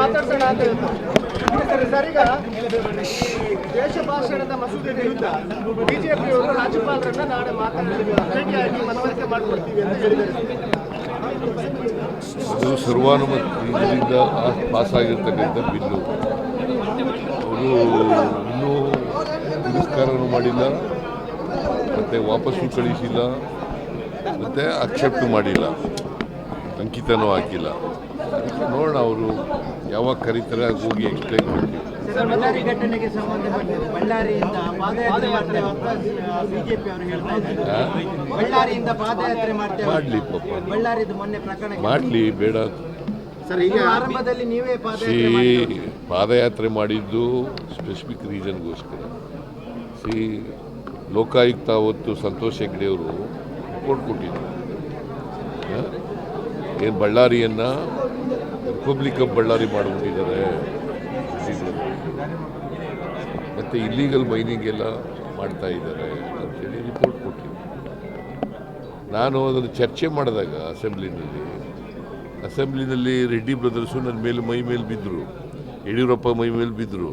ಮಾತಾಡ್ಸೋಣ ಅಂತ ಹೇಳ್ತಾರೆ ಸರ್, ಈಗ ದೇಶ ಭಾಷಣದ ಮಸೂದೆ ವಿರುದ್ಧ ಬಿಜೆಪಿಯವರು ರಾಜ್ಯಪಾಲರನ್ನ ನಾಳೆ ಮಾತಾಡ್ತೀವಿ ಭೇಟಿಯಾಗಿ ಮನವರಿಕೆ ಮಾಡಿಕೊಡ್ತೀವಿ ಅಂತ ಹೇಳಿದ್ದಾರೆ. ಅದು ಸರ್ವಾನುಮತದಿಂದ ಪಾಸ್ ಆಗಿರ್ತಕ್ಕಂಥ ಬಿಲ್ಲು. ಅವರು ಇನ್ನೂ ತಿರಸ್ಕಾರನೂ ಮಾಡಿಲ್ಲ, ಮತ್ತು ವಾಪಸ್ಸು ಕಳಿಸಿಲ್ಲ, ಮತ್ತು ಅಕ್ಸೆಪ್ಟ್ ಮಾಡಿಲ್ಲ. ಅಂಕಿತನೂ ಹಾಕಿಲ್ಲ. ನೋಡೋಣ ಅವರು ಯಾವಾಗ ಕರೀತಾರೆ ಹೋಗಿ ಎಕ್ಸ್ಪ್ಲೈನ್ ಮಾಡ್ತೀವಿ ಬಳ್ಳಾರಿ ಘಟನೆಗೆ ಸಂಬಂಧಪಟ್ಟಂತೆ ಬಳ್ಳಾರಿಯಿಂದ ಪಾದಯಾತ್ರೆ ಮಾಡ್ತೇವೆ ಬಿಜೆಪಿ ಅವರು ಹೇಳ್ತಾ ಇದ್ದಾರೆ. ಆ? ಬಳ್ಳಾರಿಯಿಂದ ಪಾದಯಾತ್ರೆ ಮಾಡ್ತೇವೆ ಮಾಡಲಿ ಪಾಪ ಬಳ್ಳಾರಿದು ಮೊನ್ನೆ ಪ್ರಕರಣ ಮಾಡಲಿ ಬೇಡ ಸರ್ ಈಗ ಆರಂಭದಲ್ಲಿ ನೀವೇ ಸಿ ಪಾದಯಾತ್ರೆ ಮಾಡಿದ್ದು. ಪಾದಯಾತ್ರೆ ಮಾಡಿದ್ದು ಸ್ಪೆಸಿಫಿಕ್ ರೀಸನ್ಗೋಸ್ಕರ ಸಿ ಲೋಕಾಯುಕ್ತ ಅವತ್ತು ಸಂತೋಷ್ ಹೆಗ್ಡೆಯವರು ಕೊಟ್ಕೊಟ್ಟಿದ್ದರು ಕೊಟ್ಟಿದ್ರು. ಏನು ಬಳ್ಳಾರಿಯನ್ನು ರಿಪಬ್ಲಿಕ್ ಆಫ್ ಬಳ್ಳಾರಿ ಮಾಡಿಬಿಟ್ಟಿದ್ದಾರೆ ಮತ್ತು ಇಲ್ಲೀಗಲ್ ಮೈನಿಂಗ್ ಎಲ್ಲ ಮಾಡ್ತಾ ಇದ್ದಾರೆ ಅಂತೇಳಿ ರಿಪೋರ್ಟ್ ಕೊಟ್ಟಿದ್ದೆ ನಾನು ಅದನ್ನು ಚರ್ಚೆ ಮಾಡಿದಾಗ ಅಸೆಂಬ್ಲಿನಲ್ಲಿ ಅಸೆಂಬ್ಲಿನಲ್ಲಿ ರೆಡ್ಡಿ ಬ್ರದರ್ಸು ನನ್ನ ಮೇಲೆ ಮೈ ಮೇಲೆ ಬಿದ್ದರು. ಯಡಿಯೂರಪ್ಪ ಮೈ ಮೇಲೆ ಬಿದ್ದರು.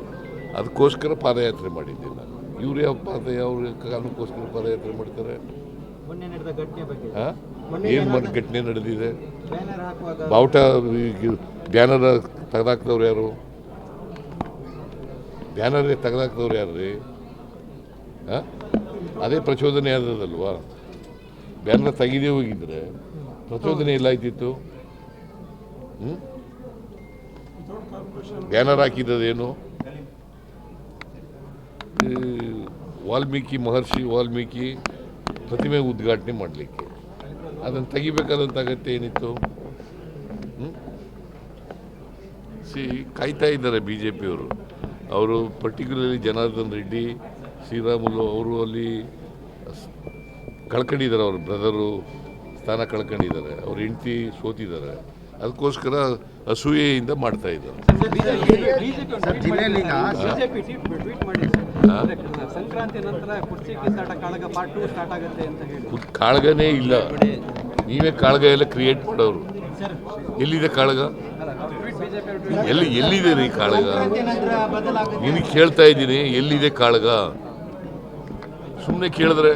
ಅದಕ್ಕೋಸ್ಕರ ಪಾದಯಾತ್ರೆ ಮಾಡಿದ್ದೆ ನಾನು. ಇವ್ರು ಯಾವ ಪಾದ, ಯಾವ ಕಾರಣಕ್ಕೋಸ್ಕರ ಪಾದಯಾತ್ರೆ ಮಾಡ್ತಾರೆ? ಏನು ಮಾಡಿ ಘಟನೆ ನಡೆದಿದೆ? ಬಾವುಟ ಬ್ಯಾನರ್ ತೆಗೆದಾಕ್ದವ್ರು ಯಾರು? ಬ್ಯಾನರ್ ತೆಗೆದಾಕ್ದವ್ರು ಯಾರು ರೀ? ಅದೇ ಪ್ರಚೋದನೆ ಆದದಲ್ವಾ? ಬ್ಯಾನರ್ ತೆಗೆದೇ ಹೋಗಿದ್ರೆ ಪ್ರಚೋದನೆ ಎಲ್ಲ ಆಯ್ತಿತ್ತು ಬ್ಯಾನರ್ ಹಾಕಿದ್ದದೇನು? ವಾಲ್ಮೀಕಿ ಮಹರ್ಷಿ ವಾಲ್ಮೀಕಿ ಪ್ರತಿಮೆ ಉದ್ಘಾಟನೆ ಮಾಡಲಿಕ್ಕೆ. ಅದನ್ನು ತೆಗಿಬೇಕಾದಂಥ ಅಗತ್ಯ ಏನಿತ್ತು? ಸಿ ಕಾಯ್ತಾ ಇದ್ದಾರೆ ಬಿ ಜೆ ಪಿಯವರು ಅವರು ಪರ್ಟಿಕ್ಯುಲರ್ಲಿ ಜನಾರ್ದನ್ ರೆಡ್ಡಿ ಶ್ರೀರಾಮುಲು ಅವರು ಅಲ್ಲಿ ಕಳ್ಕೊಂಡಿದ್ದಾರೆ ಅವ್ರ ಬ್ರದರು ಸ್ಥಾನ ಕಳ್ಕೊಂಡಿದ್ದಾರೆ ಅವ್ರ ಹೆಂಡತಿ ಸೋತಿದ್ದಾರೆ. ಅದಕ್ಕೋಸ್ಕರ ಅಸೂಯೆಯಿಂದ ಮಾಡ್ತಾ ಇದ್ದಾರೆ. ಸಂಕ್ರಾಂತಿ ನಂತರ ಕುರ್ಚಿ ಕಿತ್ತಾಟ ಕಾಳಗ ಪಾರ್ಟ್ ಟೂ ಸ್ಟಾರ್ಟ್ ಆಗುತ್ತೆ ಅಂತ ಹೇಳಿ. ಕಾಳಗನೇ ಇಲ್ಲ. ನೀವೇ ಕಾಳಗ ಎಲ್ಲ ಕ್ರಿಯೇಟ್ ಮಾಡೋರು. ಎಲ್ಲಿದೆ ಕಾಳಗ? ಎಲ್ಲಿ ಎಲ್ಲಿದೆ ರೀ ಕಾಳಗ? ನಿನಗೆ ಕೇಳ್ತಾ ಇದ್ದೀನಿ ಎಲ್ಲಿದೆ ಕಾಳಗ? ಸುಮ್ಮನೆ ಕೇಳಿದ್ರೆ.